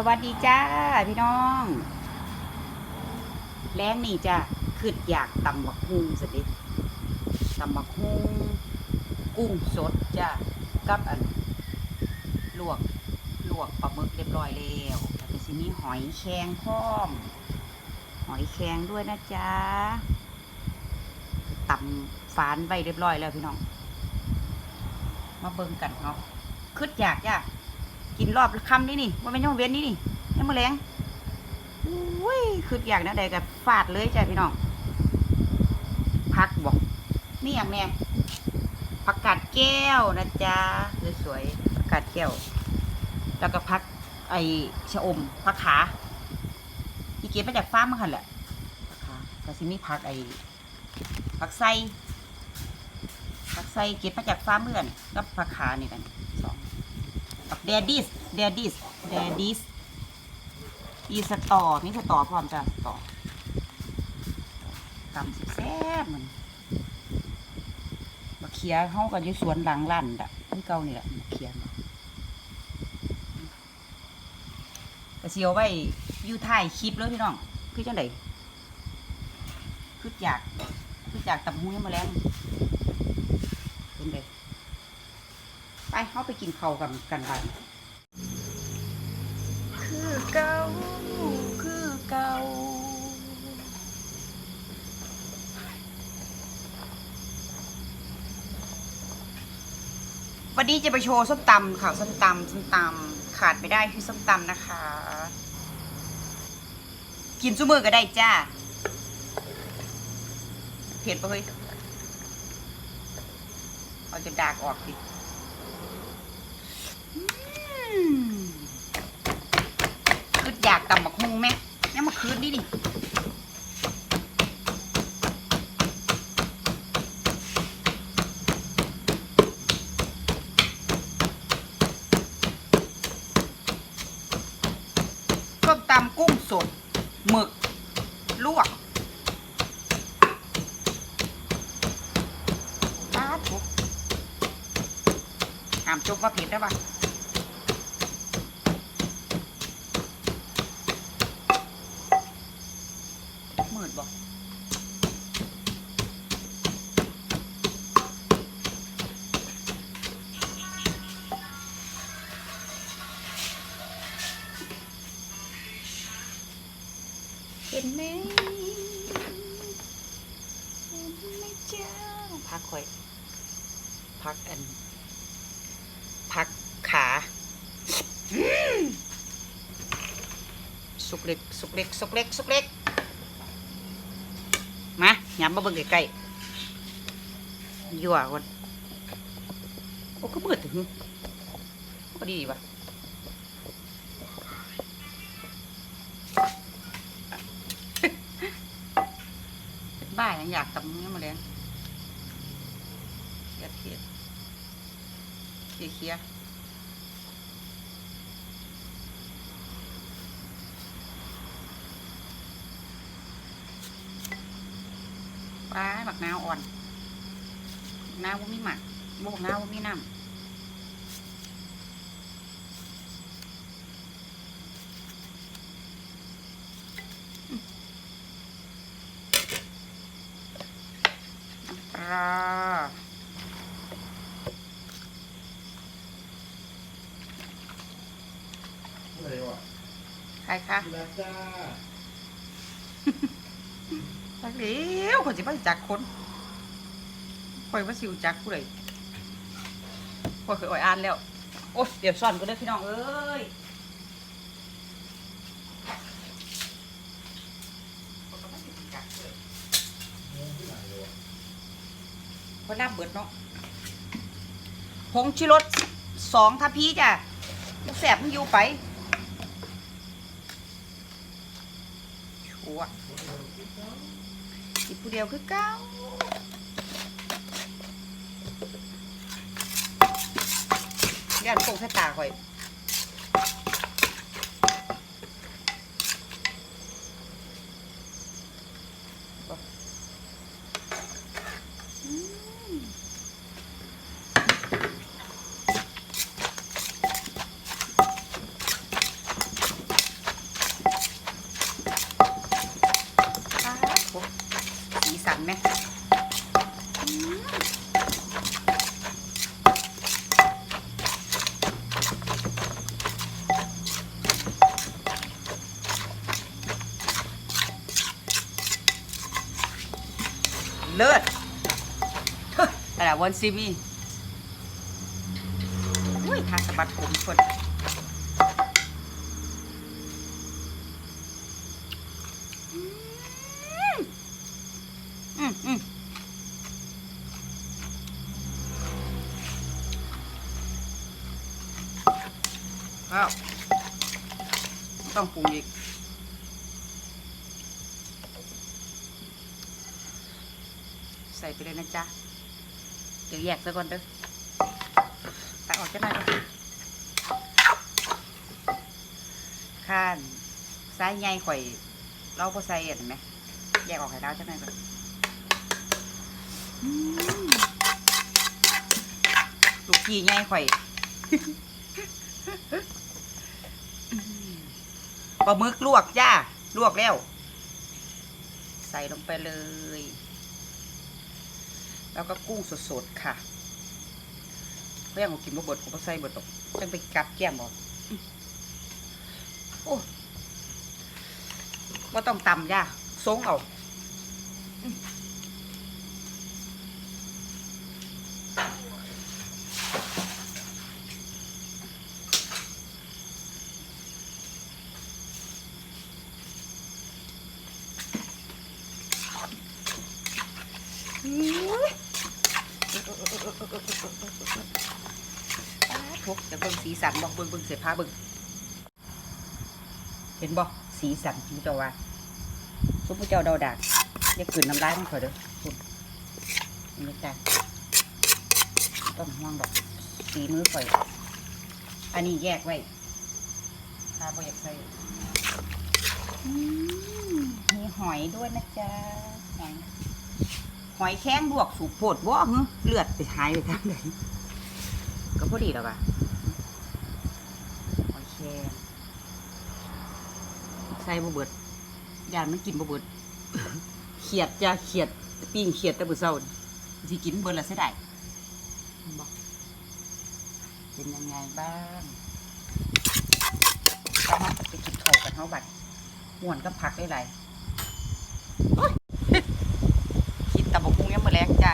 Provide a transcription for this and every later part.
สวัสดีจ้าพี่น้อง แรงนี่จ้าขึ้นอยากตำบักฮุงสดิตำบักฮุงกุ้งสดจ้ากับอันลวกลวกปลาหมึกเรียบร้อยแล้วแล้วก็สิมีหอยแครงพร้อม หอยแครงด้วยนะจ๊ะตำฝานไว้เรียบร้อยแล้วพี่น้อง มาเบิ่งกันเนาะขึ้นอยากจ้า กินรอบคำนี่นี่ว่าเป็นย่องเว้นนี่นี่ยังมาแรงอุ้ยคืออยางนั้นใดกับฟาดเลยจ้ะพี่น้องพักบอกนี่อย่างแน่ผักกาดแก้วนะจ๊ะสวยๆผักกาดแก้ว แล้วก็พักไอชะอมผักขาที่เก็บมาจากฟาร์มมาคันแหละผักขาก็สิมีผักไอผักไส้ผักไส้เก็บมาจากฟาร์มเมื่อนกับผักขานี่กัน เดดิสเดดิสเดดิสอีสตอมีสตอพร้อมจ้ะสตอกำสิแซ่บมันมาเคียเข้ากันอยู่สวนหลังลั่นดะที่เก่านี่แหละมาเคียมาก็เสียวไว้อยู่ท้ายคลิปเลยพี่น้องคือจังไดคืออยากคืออยากตับหูให้มาแล้งเป็นไดไป เข้าไปกินเขากันกันไปคือเก่าคือเก่าวันนี้จะไปโชว์ส้มตำค่ะส้มตำส้มตำขาดไม่ได้คือส้มตำนะคะ กินซุ้มือก็ได้จ้าเผ็ดปะเฮ้ยเอาจะดากออกสิอืม คื อยากตำบักฮุงไหมนี่มาคืนดิดิส้มตำกุ้งสดหมึก ลวกป้าทุกหามจบว่าผิดได้ปะ สุกเล็กสุกเล็กมาย้ำมาเบิ่งใกล้ๆยั่วก่อนโอ้ก็เบิดถึงก็ดีว่ะบ้ายังอยากทำเงี้ยมาแล้งเครียดเคียเคียเคียดปลา บักนาวอ่อนบักนาวว่ามีหมักบักนาวว่ามีน้ำปลาอะไรวะใครคะกีฬา จักเดียวคนสิบ่จักคนคอยว่าสิวจักผู้ใดคอยเคยอ่อยอ่านแล้ว โอ้ยเดี๋ยวซ่อนก็ได้พี่น้องเอ้ยข้อยก็บ่สิรู้จักผู้ใดงงที่ไหนเลาบเบิดเนาะผงชิรสสองทัพีจ้ะลูกแสบมึงอยู่ไปชัว อีกผู้เดียวคือเก้าแกนโป่งแค่ตาข่อยอืม เลิศเฮ้ย อะไรวันซีมีอุ้ยทาสะบัดผมคนอืมอืมว้าวต้องปรุงอีกใส่ไปเลยนะจ๊ะ ยวแยกซะก่อนเด้อตักออกจะหน่อยก่อนข้านซ้ายใหญ่ข่อย เราก็ใส่เห็นไหมแยกออกให้เราจะหน่อยก่อนลูกพี่ใหญ่ข่อยปลาหมึกลวกจ้า ลวกแล้ว ใส่ลงไปเลย แล้วก็กุ้งสดๆค่ะเพื่อนผมกินบะบดผมก็ใส่บดตกจังไปกัดแก้มบอกโอ้ว่าต้องตำย่าซงเอาอืมอุ๊ย ทุกจะเบิ่งสีสันบอก เสียผ้าบิ่งเห็นบอกสีสันที่เจ้าว่าซุปเจ้าดาดากอย่าขืนน้ำลายมันเถอะเด้อคุณนี่จ้ะต้องห่วงดอกสีมือข่อย อันนี้แยกไว้ถ้าบ่อยากใส่มีหอยด้วยนะจ๊ะหอยหอยแข้งลวกสูบโพดบ่ฮึเลือดไปหายไปทางไหนก็พอดีแล้วป่ะโอเคใส่บะเบิดยานมันกินบะเบิดเขียดจ้าเขียดปิ้งเขียดแต่บุเศร้านี่สิกินเบิดละเสียดายบอกเป็นยังไงบ้างก็มาไปกินโถกันเท่าบัดม่วนก็พักได้ไรโอ๊ยกินตะบกพุงยังมือแรงจ้า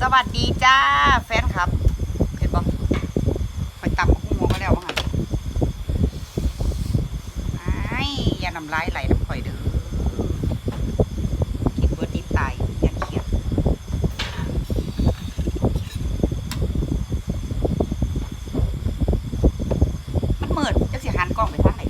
สวัสดีจ้า แฟนครับ เห็นปะไปตำกุ้งหัวมาแล้วมั้งหันไอ้ายอย่านำลายไหลน้ำข่อยเด้อกินเบิร์ดนิดตายอย่าเครียดมันเหมือนจะสิหันกล้องไปทางไหน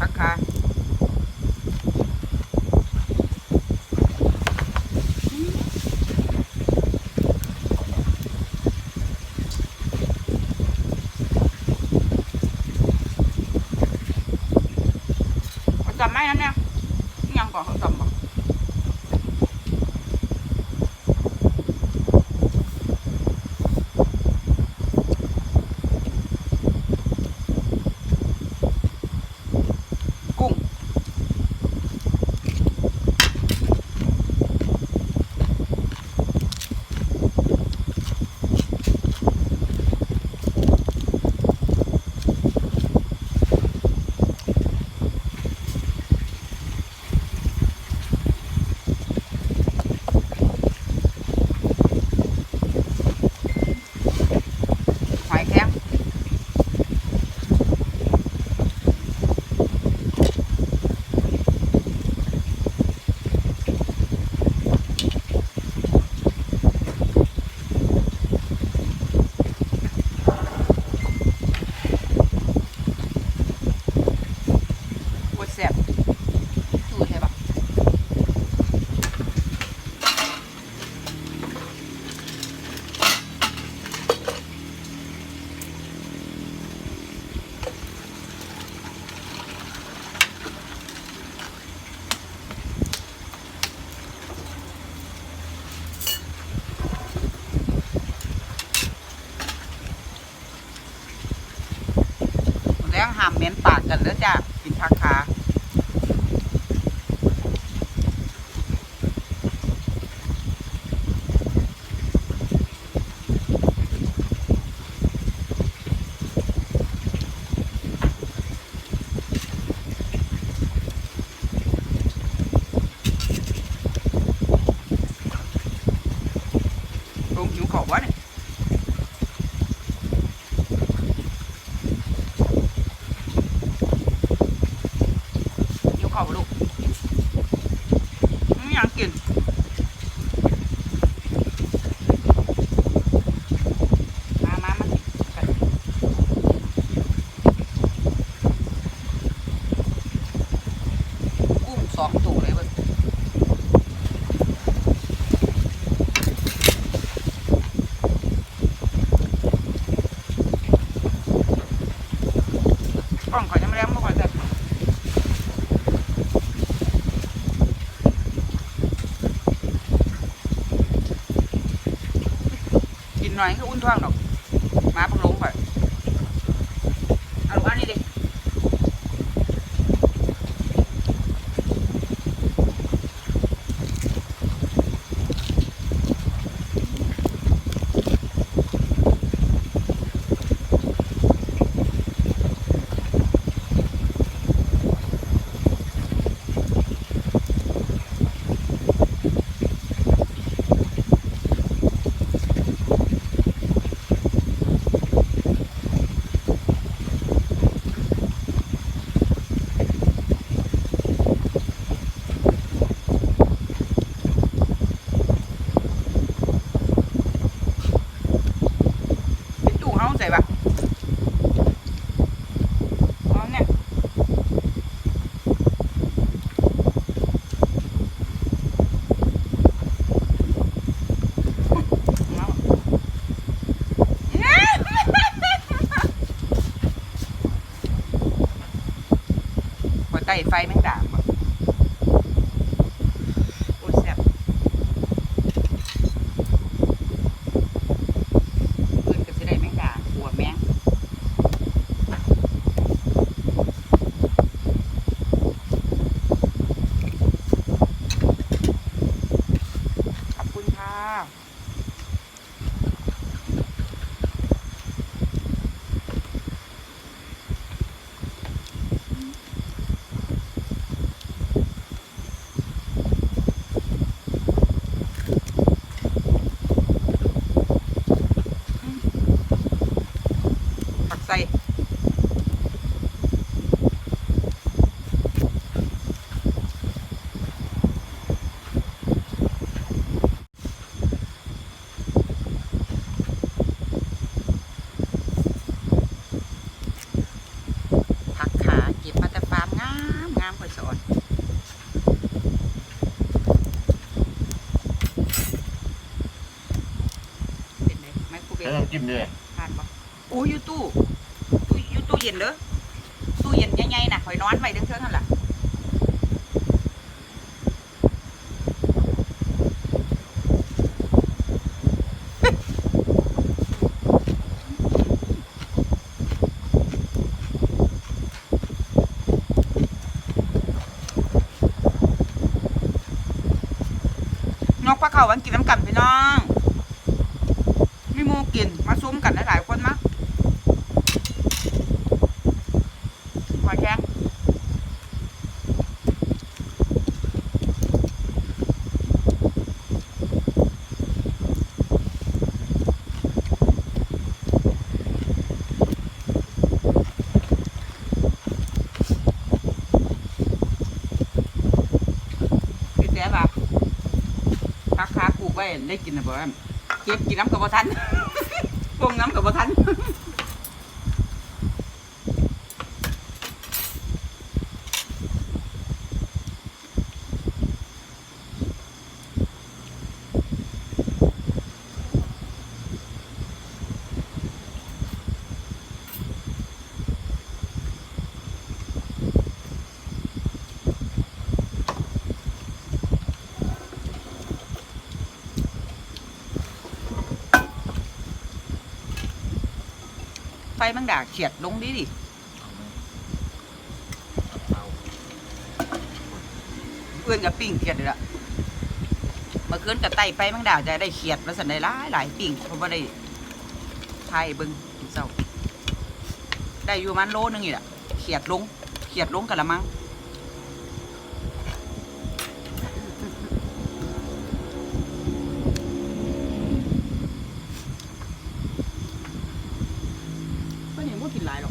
พักค่ะเขาจำไม่นั้นเนี่ย อิหยังก่อนเขาจำบ่กุ้ง หอยแครงปวดแสบดูใช่ปะแรงหามเหม็นปากกันเด้อจ้ะกินผักขา ขอบวะเนี่ยยกขอบลูกไม่อยากกิน มามามากันกุ้ง สองตัวเลยเว้ยำจิ้มด้วยทานบ่อู้อยู่ตู้ตู้อยู่ตู้เย็นเด้อตู้เย็นใหญ่ๆน่ะข่อยนอนไว้เทิงนั่นล่ะนกปลาเขาวันกินน้ำกันพี่น้อง มีหมูกิน มาซุ้ม กันหลายๆคนมาหอยแครงพี่แจ๊บอะพักค้าปลูกไว้ได้กินนะบ่แอมเก็บกินน้ำกับบ่ทัน ปรุงน้ำกับบ่ทัน ไฟมันด่าเฉียดลงดิดิเพื่อนกับปิ้งเขียดเลยละเมื่อคืนกับไต่ไปมังดาจะได้เขียดมาสันได้หลายหลายปิ้งเพราะว่าได้ไทยบึ้งเศร้าได้อยู่มันโลนึงอีกละเขียดลงเขียดลงกันละมั้ง 快点物品来了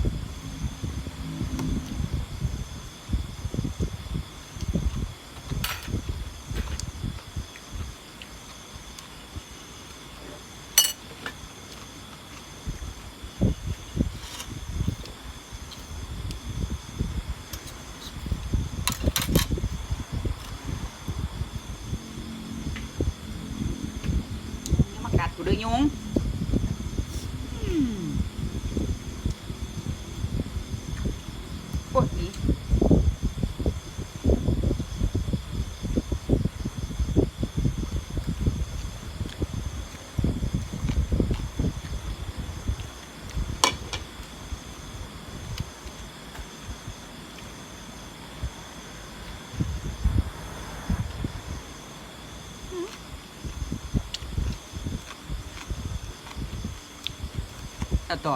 ตัดต่อ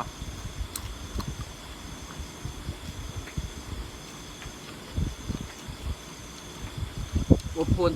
อบอุ่น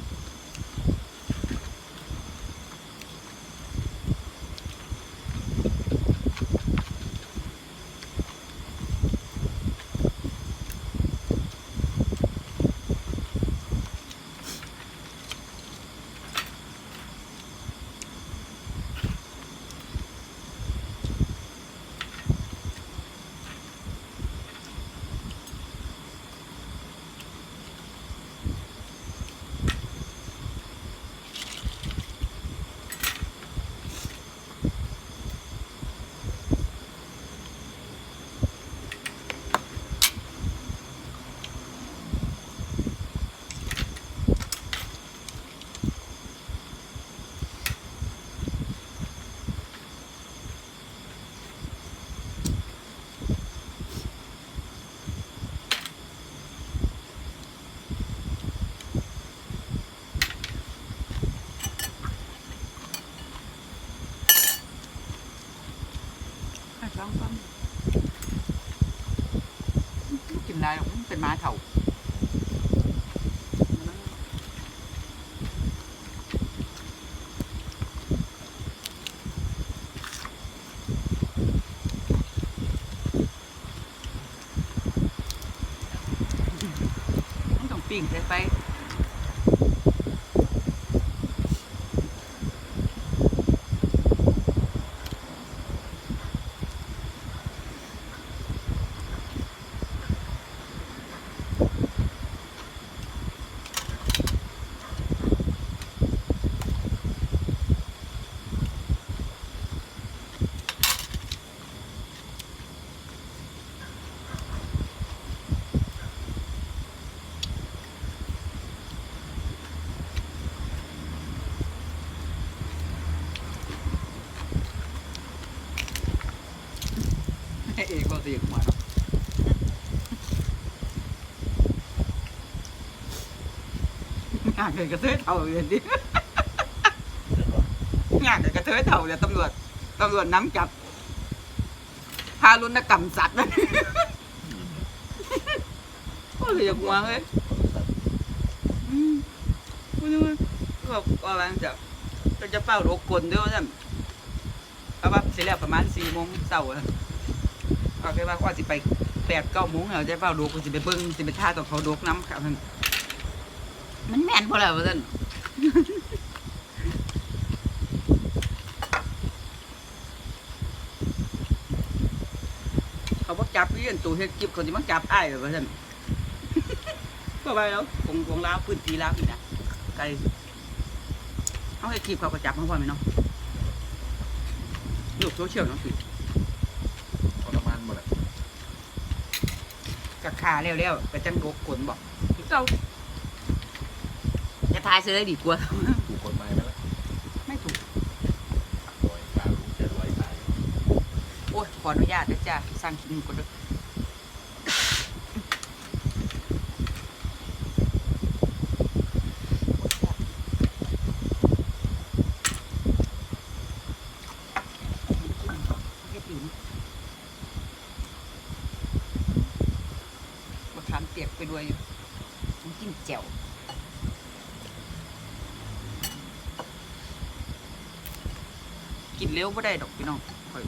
ให้ลองฟังกินได้หรอกมันเป็นม้าเถ่ามันต้อง ปิ้งใส่ไป เอกก็เสียงมาเนาะงานเลยกระเทยเท่าเลยดิงานเลยกระเทยเท่าเลยตำรวจตำรวจน้ำจับทารุณกรรมสัตว์นะโอ้ยอยากหัวเลยอืมไม่รู้ว่าว่าอะไรจะจะเป้าโรคกลด้วยว่าเพราะว่าเสร็จแล้วประมาณสี่โมงเช้า ก็แค่ว่าว่าสิไปแปดเก้าโมงแล้วจะเฝ้าดูกูสิไปเบิ้งสิไปท่าต่อเขาดกน้ำครับมันมันแม่นพอแล้วท่านเขาบอกจับเรียนตัวเฮ็ดจิบเขาจะมาจับไอ้ายแบบว่าท่านก็ไปแล้วคงคงล้าวพื้นที่ล้าวอีกนะไกลเขาให้คลิปเขาก็จับเขาพอไหมเนาะโลกโซเชียลเนาะคือ ทรมานหมดเลย กะขาเร็วๆก็จังโกกขนบอกเจ้าจะทายเสือเลยดีกว่าถูกกฎหมายไหมล่ะไม่ถูกลอยตาลูกจะลอยตายโอ้ยขออนุญาตนะจ้ะสั่งกินก่อนเด้อเฮ็ดดีนะมะขามเปียกไปด้ วยอยู่ต้องกินแจ่วกินเร็วไม่ได้ดอกพี่น้องค่อย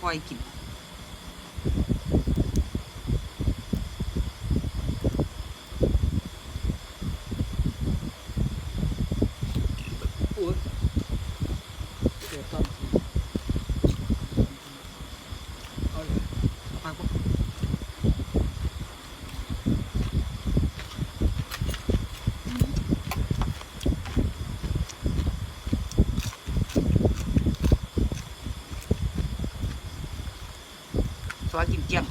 ค่อยกิน โอ้ยเดี๋ยวตอนเอาเลยเอาปากบ่ สวยกินเจียง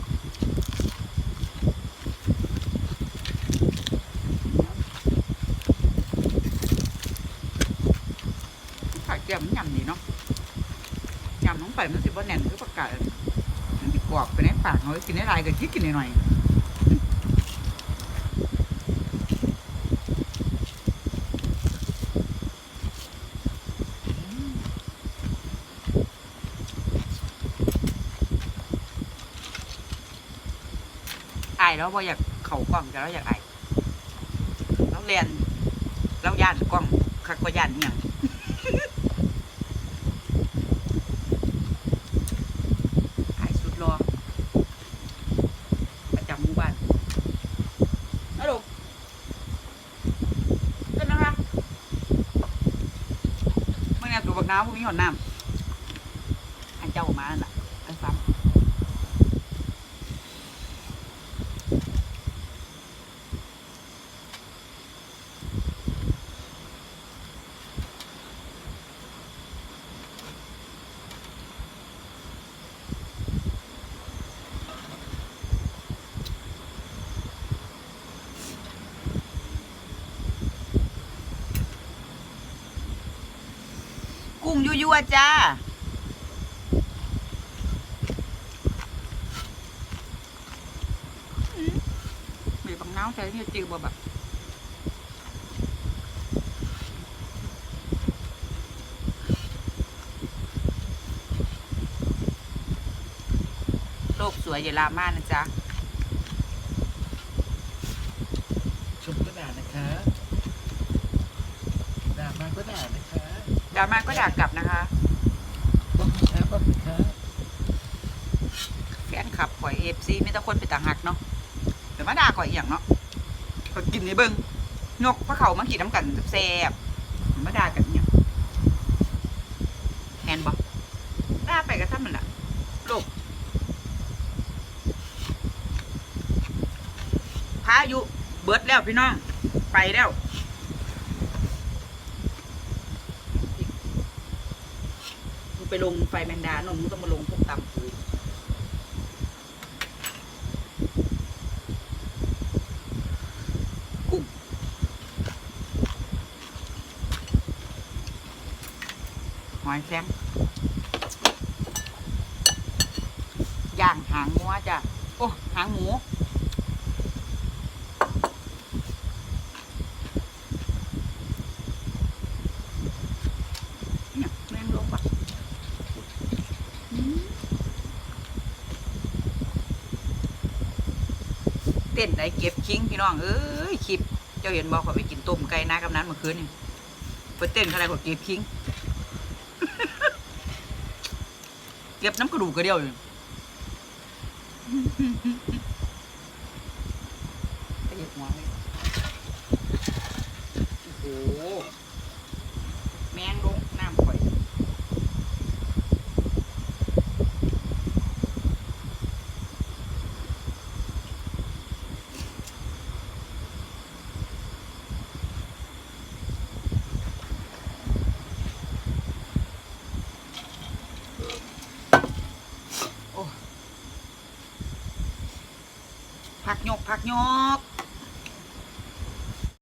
ไข่เจียมยำดีเนาะยำลงไปมันสิบ่แน่นคือปากกามันสิกรอบไปในปากเนาะกินได้หลายก็คิดกินหน่อยๆอายแล้วบ่อยากเข่ากล้องแต่เราอยากอายเราเรียนเราย่านกล้องคักกว่ย่านอหย่างขายสุดรอประจำหมู่บ้านฮัลโหลเต้นนะคะเมื่อไงตัวบักน้ำพวกนี้หอนน้ำอันเจ้าออกมานั่นน่ะอันซ้ำกุ้งยั่ วจ้าอืมมีบักน้ำใส่ที่จือบ่แบบโลกสวยอย่าลาม่านะจ๊ะ ชมก็ด่านะคะด่ามาก็ด่านะคะ ดรามาก็ด่ากลับนะคะบอกนะคะแฟนคลับข่อยเอฟซีไม่ต้องคนไปต่างหักเนาะเดี๋ยวมาด่าข่อยอหย่างเนาะข่อยกินในเบิ้งยกพระเขามาขีดน้ำกันแซ่บมาด่ากันอหย่างแมนบอกด่าไปกระทั่งมันละโลกพายุเบิดแล้วพี่น้อง ไปแล้วมึง ไปลงไฟแมนดานนมึงต้องมาลงพวกตำกูกุ้งหอยแซงย่างหางงัวจ้ะ โอ้ หางหมู เนี่ยแม่งลงปะอืม เต้นเก็บคิงพี่น้องเอ้ยคลิปเจ้าเห็นบอกว่าไปกินต้มไก่นากำนั้นเมื่อคืนนี่เพื่อเต้นอะไรกว่าเก็บคิงเก็บน้ำกระดูกกระเดียวเลยไปเหยียบหัวเลยโอ้โห